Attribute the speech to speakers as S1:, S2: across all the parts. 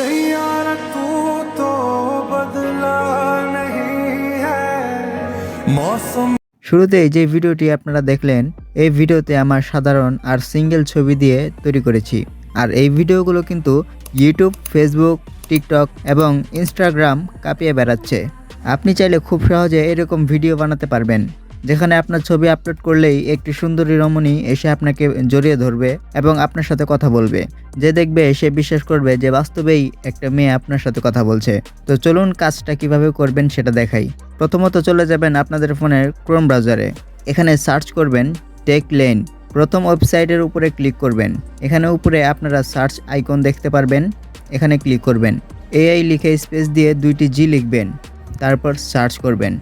S1: सैयारा तू तो बदला नहीं है मौसम
S2: শুরুতেই যে ভিডিওটি আপনারা দেখলেন এই ভিডিওতে আমার সাধারণ আর সিঙ্গেল ছবি দিয়ে তৈরি করেছি আর এই ভিডিওগুলো কিন্তু ইউটিউব ফেসবুক টিকটক এবং ইনস্টাগ্রাম কাঁপিয়ে বেড়াচ্ছে আপনি চাইলে খুব সহজে এরকম ভিডিও বানাতে পারবেন যেখানে আপনার ছবি আপলোড করলেই একটি সুন্দরী রমণী এসে আপনাকে জড়িয়ে ধরবে এবং আপনার সাথে কথা বলবে। যে দেখবে, সে বিশ্বাস করবে যে বাস্তবেই একটা মেয়ে আপনার সাথে কথা বলছে। তো চলুন কাজটা কীভাবে করবেন সেটা দেখাই। প্রথমত চলে যাবেন আপনাদের ফোনের ক্রোম ব্রাউজারে এখানে সার্চ করবেন টেক লেন প্রথম ওয়েবসাইটের উপরে ক্লিক করবেন। এখানে উপরে আপনারা সার্চ আইকন দেখতে পারবেন। এখানে ক্লিক করবেন। এআই লিখে স্পেস দিয়ে দুইটি জি লিখবেন। তারপর সার্চ করবেন।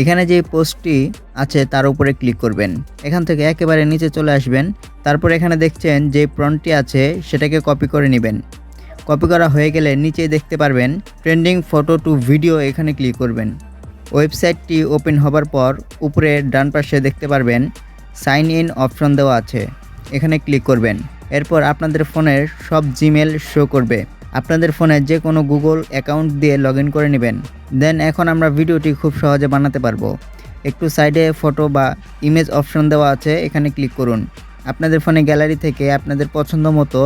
S2: এখানে যে পোস্টটি আছে তার উপরে ক্লিক করবেন। এখান থেকে একেবারে নিচে চলে আসবেন। তারপর এখানে দেখছেন যে প্রন্টটি আছে সেটাকে কপি করে নেবেন। কপি করা হয়ে গেলে নিচেই দেখতে পারবেন ট্রেন্ডিং ফটো টু ভিডিও এখানে ক্লিক করবেন। ওয়েবসাইটটি ওপেন হবার পর উপরে ডান পাশে দেখতে পারবেন সাইন ইন অপশন দেওয়া আছে। এখানে ক্লিক করবেন। এরপর আপনাদের ফোনের সব জিমেল শো করবে। আপনাদের ফোনে যে কোনো গুগল অ্যাকাউন্ট দিয়ে লগ করে নেবেন। দেন এখন আমরা ভিডিওটি খুব সহজে বানাতে পারব। একটু সাইডে ফটো বা ইমেজ অপশন দেওয়া আছে, এখানে ক্লিক করুন। আপনাদের ফোনে গ্যালারি থেকে আপনাদের পছন্দ মতো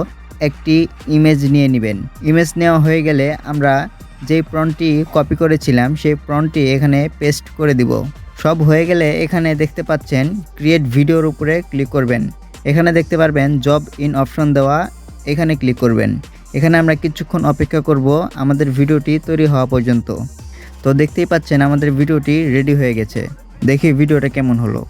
S2: একটি ইমেজ নিয়ে নেবেন। ইমেজ নেওয়া হয়ে গেলে আমরা যেই প্রনটি কপি করেছিলাম, সেই প্রনটি এখানে পেস্ট করে দিব। সব হয়ে গেলে এখানে দেখতে পাচ্ছেন ক্রিয়েট ভিডিওর উপরে ক্লিক করবেন। এখানে দেখতে পারবেন জব ইন অপশন দেওয়া, এখানে ক্লিক করবেন। এখানে আমরা কিছুক্ষণ অপেক্ষা করব আমাদের ভিডিওটি তৈরি হওয়া পর্যন্ত। তো দেখতেই পাচ্ছেন আমাদের ভিডিওটি রেডি হয়ে গেছে। দেখি ভিডিওটা কেমন হলো।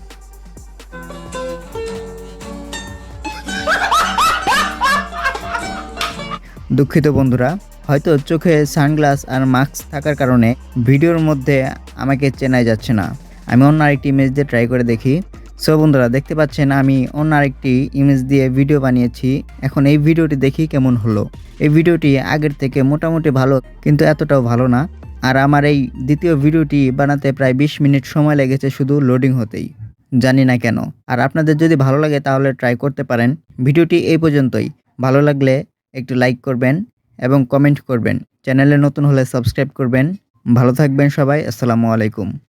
S2: দুঃখিত বন্ধুরা, হয়তো চোখে সানগ্লাস আর মাস্ক থাকার কারণে ভিডিওর মধ্যে আমাকে চেনাই যাচ্ছে না। আমি অন্য আরেকটি ইমেজ দিয়ে ট্রাই করে দেখি। সো বন্ধুরা, দেখতে পাচ্ছেন আমি অন্য আরেকটি ইমেজ দিয়ে ভিডিও বানিয়েছি। এখন এই ভিডিওটি দেখি কেমন হলো। এই ভিডিওটি আগের থেকে মোটামুটি ভালো, কিন্তু এতটাও ভালো না। আর আমার এই দ্বিতীয় ভিডিওটি বানাতে প্রায় বিশ মিনিট সময় লেগেছে শুধু লোডিং হতেই। জানি না কেন। আর আপনাদের যদি ভালো লাগে তাহলে ট্রাই করতে পারেন। ভিডিওটি এই পর্যন্তই। ভালো লাগলে একটু লাইক করবেন এবং কমেন্ট করবেন। চ্যানেলে নতুন হলে সাবস্ক্রাইব করবেন। ভালো থাকবেন সবাই। আসসালামু আলাইকুম।